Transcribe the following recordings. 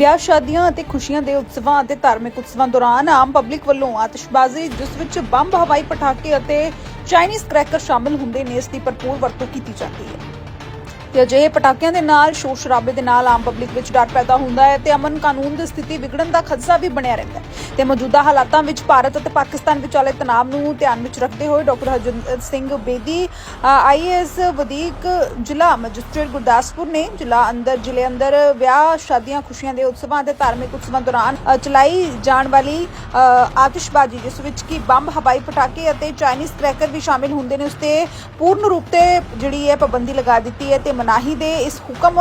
ਵਿਆਹ ਸ਼ਾਦੀਆਂ ਅਤੇ ਖੁਸ਼ੀਆਂ ਦੇ ਉਤਸਵਾਂ ਅਤੇ ਧਾਰਮਿਕ ਉਤਸਵਾਂ ਦੌਰਾਨ ਆਮ ਪਬਲਿਕ ਵੱਲੋਂ ਆਤਿਸ਼ਬਾਜ਼ੀ, ਜਿਸ ਵਿੱਚ ਬੰਬ ਹਵਾਈ ਪਟਾਕੇ ਅਤੇ ਚਾਈਨੀਜ਼ ਕ੍ਰੈਕਰ ਸ਼ਾਮਲ ਹੁੰਦੇ ਨੇ, ਇਸ ਦੀ ਭਰਪੂਰ ਵਰਤੋਂ ਕੀਤੀ ਜਾਂਦੀ ਹੈ। ਤੇ ਅਜਿਹੇ ਪਟਾਕਿਆਂ ਦੇ ਨਾਲ, ਸ਼ੋਰ ਸ਼ਰਾਬੇ ਦੇ ਨਾਲ ਆਮ ਪਬਲਿਕ ਵਿੱਚ ਡਰ ਪੈਦਾ ਹੁੰਦਾ ਹੈ ਤੇ ਅਮਨ ਕਾਨੂੰਨ ਦੀ ਸਥਿਤੀ ਵਿਗੜਨ ਦਾ ਖਦਸ਼ਾ ਵੀ ਬਣਿਆ ਰਹਿੰਦਾ ਹੈ। ਤੇ ਮੌਜੂਦਾ ਹਾਲਾਤਾਂ ਵਿੱਚ ਭਾਰਤ ਅਤੇ ਪਾਕਿਸਤਾਨ ਵਿਚਾਲੇ ਤਣਾਅ ਨੂੰ ਧਿਆਨ ਵਿੱਚ ਰੱਖਦੇ ਹੋਏ ਡਾਕਟਰ ਹਰਜਿੰਦਰ ਸਿੰਘ ਬੇਦੀ ਆਈਏਐਸ ਵਧੀਕ ਜ਼ਿਲ੍ਹਾ ਮੈਜਿਸਟ੍ਰੇਟ ਗੁਰਦਾਸਪੁਰ ਨੇ ਜ਼ਿਲ੍ਹਾ ਅੰਦਰ, ਜ਼ਿਲ੍ਹੇ ਅੰਦਰ ਵਿਆਹ, ਸ਼ਾਦੀਆਂ, ਖੁਸ਼ੀਆਂ ਦੇ ਉਤਸਵਾਂ ਅਤੇ ਧਾਰਮਿਕ ਉਤਸਵਾਂ ਦੌਰਾਨ ਚਲਾਈ ਜਾਣ ਵਾਲੀ ਆਤਿਸ਼ਬਾਜ਼ੀ, ਜਿਸ ਵਿੱਚ ਕਿ ਬੰਬ, ਹਵਾਈ ਪਟਾਕੇ ਅਤੇ ਚਾਈਨੀਜ਼ ਕ੍ਰੈਕਰ ਵੀ ਸ਼ਾਮਿਲ ਹੁੰਦੇ ਨੇ, ਉਸ ਤੇ ਪੂਰਨ ਰੂਪ ਤੇ ਜਿਹੜੀ ਹੈ ਪਾਬੰਦੀ ਲਗਾ ਦਿੱਤੀ ਹੈ ਤੇ ਮਨਾਹੀ ਦੇ ਇਸ ਹੁਕਮ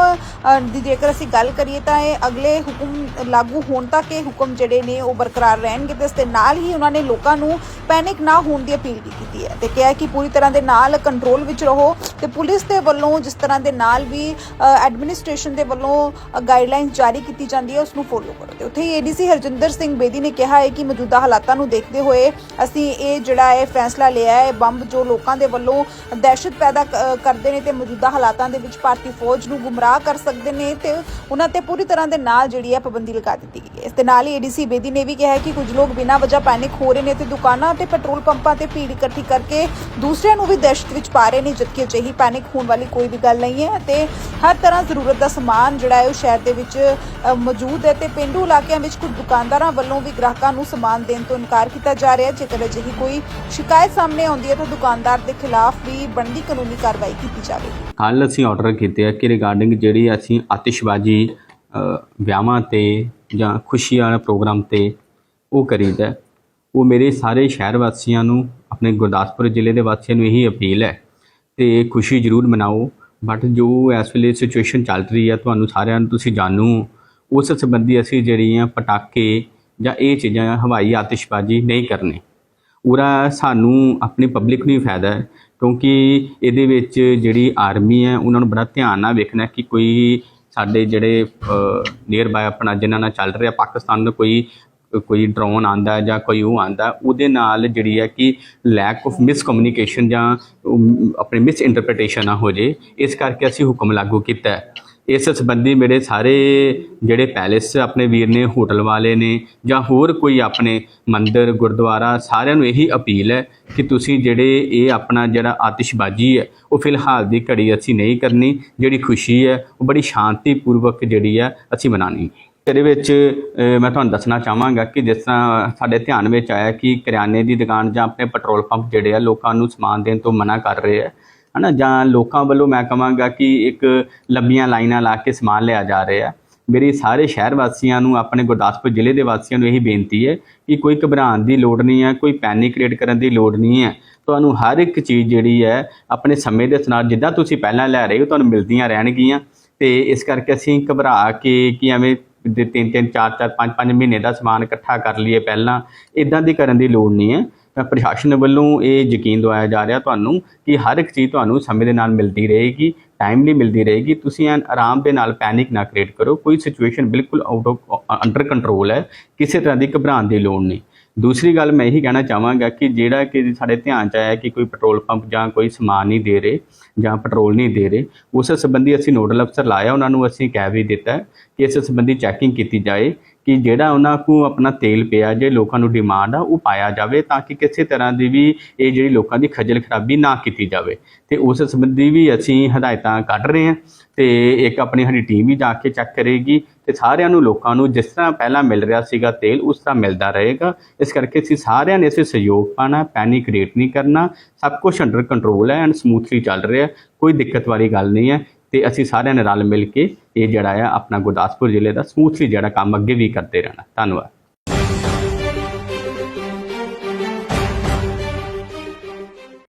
ਦੀ ਜੇਕਰ ਅਸੀਂ ਗੱਲ ਕਰੀਏ ਤਾਂ ਇਹ ਅਗਲੇ ਹੁਕਮ ਲਾਗੂ ਹੋਣ ਤੱਕ ਇਹ ਹੁਕਮ ਜਿਹੜੇ ਨੇ ਉਹ ਬਰਕਰਾਰ ਰਹਿਣਗੇ ਤੇ ਇਸ ਦੇ ਨਾਲ ਹੀ ਉਹਨਾਂ ਨੇ ਲੋਕਾਂ ਨੂੰ ਪੈਨਿਕ ਨਾ ਹੋਣ ਦੀ ਅਪੀਲ ਵੀ ਕੀਤੀ ਹੈ ਤੇ ਕਿਹਾ ਕਿ ਪੂਰੀ ਤਰ੍ਹਾਂ ਦੇ ਨਾਲ ਕੰਟਰੋਲ ਵਿੱਚ ਰਹੋ ਤੇ ਪੁਲਿਸ ਦੇ ਵੱਲੋਂ ਜਿਸ ਤਰ੍ਹਾਂ ਦੇ ਨਾਲ ਵੀ ਐਡਮਿਨਿਸਟ੍ਰੇਸ਼ਨ ਦੇ ਵੱਲੋਂ ਗਾਈਡਲਾਈਨਸ ਜਾਰੀ ਕੀਤੀ ਜਾਂਦੀ ਹੈ ਉਸ ਨੂੰ ਫੋਲੋ ਕਰੋ। ਤੇ ਉੱਥੇ ਹੀ ਏਡੀਸੀ ਹਰਜਿੰਦਰ ਸਿੰਘ ਬੇਦੀ ਨੇ ਕਿਹਾ ਹੈ ਕਿ ਮੌਜੂਦਾ ਹਾਲਾਤਾਂ ਨੂੰ ਦੇਖਦੇ ਹੋਏ ਅਸੀਂ ਇਹ ਜਿਹੜਾ ਹੈ ਫੈਸਲਾ ਲਿਆ ਹੈ, ਬੰਬ ਜੋ ਲੋਕਾਂ ਦੇ ਵੱਲੋਂ ਦਹਿਸ਼ਤ ਪੈਦਾ ਕਰਦੇ ਨੇ ਤੇ ਮੌਜੂਦਾ ਹਾਲਾਤਾਂ ਦੇ ਵਿੱਚ ਭਾਰਤੀ ਫੌਜ ਨੂੰ ਗੁੰਮਰਾਹ ਕਰ ਸਕਦੇ ਨੇ ਤੇ ਉਹਨਾਂ ਤੇ ਪੂਰੀ ਤਰ੍ਹਾਂ ਦੇ ਨਾਲ ਜਿਹੜੀ ਹੈ ਪਾਬੰਦੀ ਲਗਾ ਦਿੱਤੀ ਗਈ ਹੈ। ਇਸ ਦੇ ਨਾਲ ਹੀ ਏਡੀਸੀ ਬੇਦੀ ਨੇ ਵੀ ਕਿਹਾ ਹੈ ਕਿ ਕੁਝ ਲੋਕ ਬਿਨਾਂ ਵਜ੍ਹਾ ਪੈਨਿਕ ਹੋ ਰਹੇ ਨੇ ਤੇ ਦੁਕਾਨਾਂ ਤੇ ਪੈਟਰੋਲ ਪੰਪਾਂ ਤੇ ਭੀੜ ਇਕੱਠੀ ਕਰਕੇ ਦੂਸਰਿਆਂ ਨੂੰ ਵੀ ਦਹਿਸ਼ਤ ਵਿੱਚ ਪਾ ਰਹੇ ਨੇ, ਜਦਕਿ ਅਜਿਹੀ ਪੈਨਿਕ ਹੋਣ ਵਾਲੀ ਕੋਈ ਵੀ ਗੱਲ ਨਹੀਂ ਹੈ ਤੇ ਹਰ ਤਰ੍ਹਾਂ ਜ਼ਰੂਰਤ ਦਾ ਸਮਾਨ ਜਿਹੜਾ ਹੈ ਉਹ ਸ਼ਹਿਰ ਦੇ ਵਿੱਚ ਮੌਜੂਦ ਹੈ ਤੇ ਪਿੰਡੂ ਇਲਾਕਿਆਂ ਵਿੱਚ ਕੁਝ ਦੁਕਾਨਦਾਰਾਂ ਵੱਲੋਂ ਵੀ ਗ੍ਰਾਹਕਾਂ ਨੂੰ ਸਮਾਨ ਦੇਣ ਤੋਂ ਇਨਕਾਰ ਕੀਤਾ ਜਾ ਰਿਹਾ ਹੈ। ਜੇਕਰ ਅਜਿਹੀ ਕੋਈ ਸ਼ਿਕਾਇਤ ਸਾਹਮਣੇ ਆਉਂਦੀ ਹੈ ਤਾਂ ਦੁਕਾਨਦਾਰ ਦੇ ਖਿਲਾਫ ਵੀ ਬਣਦੀ ਕਾਨੂੰਨੀ ਕਾਰਵਾਈ ਕੀਤੀ ਜਾਵੇਗੀ। ਕੱਲ ਅਸੀਂ ਆਰਡਰ ਕੀਤੇ ਆ ਕਿ ਰਿਗਾਰਡਿੰਗ ਜਿਹੜੀ ਅਸੀਂ ਆਤਿਸ਼ਬਾਜ਼ੀ ਵਿਆਹਾਂ ਤੇ ਜਾਂ ਖੁਸ਼ੀ ਵਾਲੇ ਪ੍ਰੋਗਰਾਮ ਤੇ ਉਹ ਕਰੀਦਾ ਉਹ ਮੇਰੇ ਸਾਰੇ ਸ਼ਹਿਰ ਵਾਸੀਆਂ ਨੂੰ, ਆਪਣੇ ਗੁਰਦਾਸਪੁਰ ਜ਼ਿਲ੍ਹੇ ਦੇ ਵਾਸੀਆਂ ਨੂੰ ਇਹੀ ਅਪੀਲ ਹੈ ਤੇ ਖੁਸ਼ੀ ਜ਼ਰੂਰ ਮਨਾਓ। ਬਟ ਜੋ ਇਸ ਵੇਲੇ ਸਿਚੁਏਸ਼ਨ ਚੱਲ ਰਹੀ ਹੈ, ਤੁਹਾਨੂੰ ਸਾਰਿਆਂ ਨੂੰ ਤੁਸੀਂ ਜਾਣੂ ਉਸ ਸੰਬੰਧੀ ਅਸੀਂ ਜਿਹੜੀਆਂ ਪਟਾਕੇ ਜਾਂ ਇਹ ਚੀਜ਼ਾਂ, ਹਵਾਈ ਆਤਿਸ਼ਬਾਜ਼ੀ ਨਹੀਂ ਕਰਨੀ। ਉਹਦਾ ਸਾਨੂੰ ਆਪਣੀ ਪਬਲਿਕ ਨੂੰ ਹੀ ਫਾਇਦਾ ਹੈ, ਕਿਉਂਕਿ ਇਹਦੇ ਵਿੱਚ ਜਿਹੜੀ ਆਰਮੀ ਹੈ, ਉਹਨਾਂ ਨੂੰ ਬੜਾ ਧਿਆਨ ਨਾਲ ਵੇਖਣਾ ਕਿ ਕੋਈ ਸਾਡੇ ਜਿਹੜੇ ਨੀਅਰ ਬਾਏ ਆਪਣਾ ਜਿਨ੍ਹਾਂ ਨਾਲ ਚੱਲ ਰਿਹਾ ਪਾਕਿਸਤਾਨ ਦਾ ਕੋਈ ਕੋਈ ਡਰੋਨ ਆਂਦਾ ਜਾਂ ਕੋਈ ਉਹ ਆਂਦਾ ਉਹਦੇ ਨਾਲ ਜਿਹੜੀ ਹੈ ਕਿ ਲੈਕ ਆਫ ਮਿਸਕਮਿਊਨੀਕੇਸ਼ਨ ਜਾਂ ਆਪਣੇ ਆਪਣੀ ਮਿਸ ਇੰਟਰਪ੍ਰੀਟੇਸ਼ਨ ਨਾ ਹੋ ਜੇ ਇਸ ਕਰਕੇ ਅਸੀਂ ਹੁਕਮ ਲਾਗੂ ਕੀਤਾ ਹੈ। ਇਸ ਸੰਬੰਧੀ ਮੇਰੇ ਸਾਰੇ ਜਿਹੜੇ ਪੈਲੇਸ ਆਪਣੇ ਵੀਰ ਨੇ, ਹੋਟਲ ਵਾਲੇ ਨੇ ਜਾਂ ਹੋਰ ਕੋਈ ਆਪਣੇ ਮੰਦਿਰ, ਗੁਰਦੁਆਰਾ ਸਾਰਿਆਂ ਨੂੰ ਇਹੀ ਅਪੀਲ ਹੈ ਕਿ ਤੁਸੀਂ ਜਿਹੜੇ ਇਹ ਆਪਣਾ ਜਿਹੜਾ ਆਤਿਸ਼ਬਾਜ਼ੀ ਹੈ, ਉਹ ਫਿਲਹਾਲ ਦੀ ਘੜੀ ਅਸੀਂ ਨਹੀਂ ਕਰਨੀ। ਜਿਹੜੀ ਖੁਸ਼ੀ ਹੈ, ਉਹ ਬੜੀ ਸ਼ਾਂਤੀਪੂਰਵਕ ਜਿਹੜੀ ਹੈ, ਅਸੀਂ ਮਨਾਣੀ ਇਹਦੇ ਵਿੱਚ ਮੈਂ ਤੁਹਾਨੂੰ ਦੱਸਣਾ ਚਾਹਾਂਗਾ ਕਿ ਜਿਸ ਤਰ੍ਹਾਂ ਸਾਡੇ ਧਿਆਨ ਵਿੱਚ ਆਇਆ ਕਿ ਕਰਿਆਨੇ ਦੀ ਦੁਕਾਨ ਜਾਂ ਆਪਣੇ ਪੈਟਰੋਲ ਪੰਪ ਜਿਹੜੇ ਆ, ਲੋਕਾਂ ਨੂੰ ਸਮਾਨ ਦੇਣ ਤੋਂ ਮਨਾ ਕਰ ਰਹੇ ਆ। ਹਨਾ? ਜਾਂ ਲੋਕਾਂ ਵੱਲੋਂ ਮੈਂ ਕਹਾਂਗਾ ਕਿ ਇੱਕ ਲੰਬੀਆਂ ਲਾਈਨਾਂ ਲਾ ਕੇ ਸਮਾਨ ਲਿਆ ਜਾ ਰਿਹਾ ਹੈ। ਮੇਰੀ ਸਾਰੇ ਸ਼ਹਿਰ ਵਾਸੀਆਂ ਨੂੰ, ਆਪਣੇ ਗੁਰਦਾਸਪੁਰ ਜ਼ਿਲ੍ਹੇ ਦੇ ਵਾਸੀਆਂ ਨੂੰ ਇਹੀ ਬੇਨਤੀ ਹੈ ਕਿ ਕੋਈ ਘਬਰਾਉਣ ਦੀ ਲੋੜ ਨਹੀਂ ਹੈ, ਕੋਈ ਪੈਨਿਕ ਕ੍ਰੀਏਟ ਕਰਨ ਦੀ ਲੋੜ ਨਹੀਂ ਹੈ। ਤੁਹਾਨੂੰ ਹਰ ਇੱਕ ਚੀਜ਼ ਜਿਹੜੀ ਹੈ, ਆਪਣੇ ਸਮੇਂ ਦੇ ਨਾਲ ਜਿੱਦਾਂ ਤੁਸੀਂ ਪਹਿਲਾਂ ਲੈ ਰਹੇ ਹੋ, ਤੁਹਾਨੂੰ ਮਿਲਦੀਆਂ ਰਹਿਣਗੀਆਂ। ਤੇ ਇਸ ਕਰਕੇ ਅਸੀਂ ਘਬਰਾ ਕੇ ਕਿ ਐਵੇਂ ਦੇ ਤਿੰਨ ਤਿੰਨ, ਚਾਰ ਚਾਰ, ਪੰਜ ਪੰਜ ਮਹੀਨੇ ਦਾ ਸਮਾਨ ਇਕੱਠਾ ਕਰ ਲਈਏ ਪਹਿਲਾਂ ਇਦਾਂ ਦੀ ਕਰਨ ਦੀ ਲੋੜ ਨਹੀਂ ਹੈ। ਪ੍ਰਸ਼ਾਸਨ ਵੱਲੋਂ ਇਹ ਯਕੀਨ ਦਵਾਇਆ ਜਾ ਰਿਹਾ ਤੁਹਾਨੂੰ ਕਿ ਹਰ ਇੱਕ ਚੀਜ਼ ਤੁਹਾਨੂੰ ਸਮੇਂ ਦੇ ਨਾਲ ਮਿਲਦੀ ਰਹੇਗੀ ਟਾਈਮਲੀ ਮਿਲਦੀ ਰਹੇਗੀ। ਤੁਸੀਂ ਐਨ ਆਰਾਮ ਦੇ ਨਾਲ ਪੈਨਿਕ ਨਾ ਕ੍ਰੀਏਟ ਕਰੋ। ਕੋਈ ਸਿਚੁਏਸ਼ਨ ਬਿਲਕੁਲ ਆਊਟ ਆਫ ਅੰਡਰ ਕੰਟਰੋਲ ਹੈ। ਕਿਸੇ ਤਰ੍ਹਾਂ ਦੀ ਘਬਰਾਉਣ ਦੀ ਲੋੜ ਨਹੀਂ। ਦੂਸਰੀ ਗੱਲ ਮੈਂ ਇਹੀ ਕਹਿਣਾ ਚਾਹਾਂਗਾ ਕਿ ਜਿਹੜਾ ਕਿ ਸਾਡੇ ਧਿਆਨ ਚ ਆਇਆ ਕਿ ਕੋਈ ਪੈਟਰੋਲ ਪੰਪ ਜਾਂ ਕੋਈ ਸਮਾਨ ਨਹੀਂ ਦੇ ਰਹੇ ਜਾਂ ਪੈਟਰੋਲ ਨਹੀਂ ਦੇ ਰਹੇ, ਉਸ ਸੰਬੰਧੀ ਅਸੀਂ ਨੋਡਲ ਅਫਸਰ ਲਾਇਆ। ਉਹਨਾਂ ਨੂੰ ਅਸੀਂ ਕਹਿ ਵੀ ਦਿੱਤਾ ਕਿ ਇਸ ਸੰਬੰਧੀ ਚੈਕਿੰਗ ਕੀਤੀ ਜਾਏ ਕਿ ਜਿਹੜਾ ਉਹਨਾਂ ਕੋ ਆਪਣਾ ਤੇਲ ਪਿਆ, ਜੇ ਲੋਕਾਂ ਨੂੰ ਡਿਮਾਂਡ ਆ, ਉਹ ਪਾਇਆ ਜਾਵੇ ਤਾਂ ਕਿ ਕਿਸੇ ਤਰ੍ਹਾਂ ਦੀ ਵੀ ਇਹ ਜਿਹੜੀ ਲੋਕਾਂ ਦੀ ਖੱਜਲ ਖਰਾਬੀ ਨਾ ਕੀਤੀ ਜਾਵੇ। ਤੇ ਉਸ ਸੰਬੰਧੀ ਵੀ ਅਸੀਂ ਹਦਾਇਤਾਂ ਕੱਢ ਰਹੇ ਹਾਂ ਤੇ ਇੱਕ ਆਪਣੀ ਸਾਡੀ ਟੀਮ ਵੀ ਜਾ ਕੇ ਚੈੱਕ ਕਰੇਗੀ ਤੇ ਸਾਰਿਆਂ ਨੂੰ, ਲੋਕਾਂ ਨੂੰ ਜਿਸ ਤਰ੍ਹਾਂ ਪਹਿਲਾਂ ਮਿਲ ਰਿਹਾ ਸੀਗਾ ਤੇਲ, ਉਸ ਤਰ੍ਹਾਂ ਮਿਲਦਾ ਰਹੇਗਾ। ਇਸ ਕਰਕੇ ਅਸੀਂ ਸਾਰਿਆਂ ਨੇ ਇਸੇ ਸਹਿਯੋਗ ਪਾਣਾ ਪੈਨਿਕ ਕ੍ਰੀਏਟ ਨਹੀਂ ਕਰਨਾ। ਸਭ ਕੁਝ ਅੰਡਰ ਕੰਟਰੋਲ ਹੈ ਐਂਡ ਸਮੂਥਲੀ ਚੱਲ ਰਿਹਾ ਕੋਈ ਦਿੱਕਤ ਵਾਲੀ ਗੱਲ ਨਹੀਂ ਹੈ। ਤੇ ਅਸੀਂ ਸਾਰਿਆਂ ਨੇ ਰਲ ਮਿਲ ਕੇ ਇਹ ਜਿਹੜਾ ਆ ਆਪਣਾ ਗੁਰਦਾਸਪੁਰ ਜ਼ਿਲ੍ਹੇ ਦਾ ਸਮੂਥਲੀ ਜਿਹੜਾ ਕੰਮ ਅੱਗੇ ਵੀ ਕਰਦੇ ਰਹਿਣਾ। ਧੰਨਵਾਦ।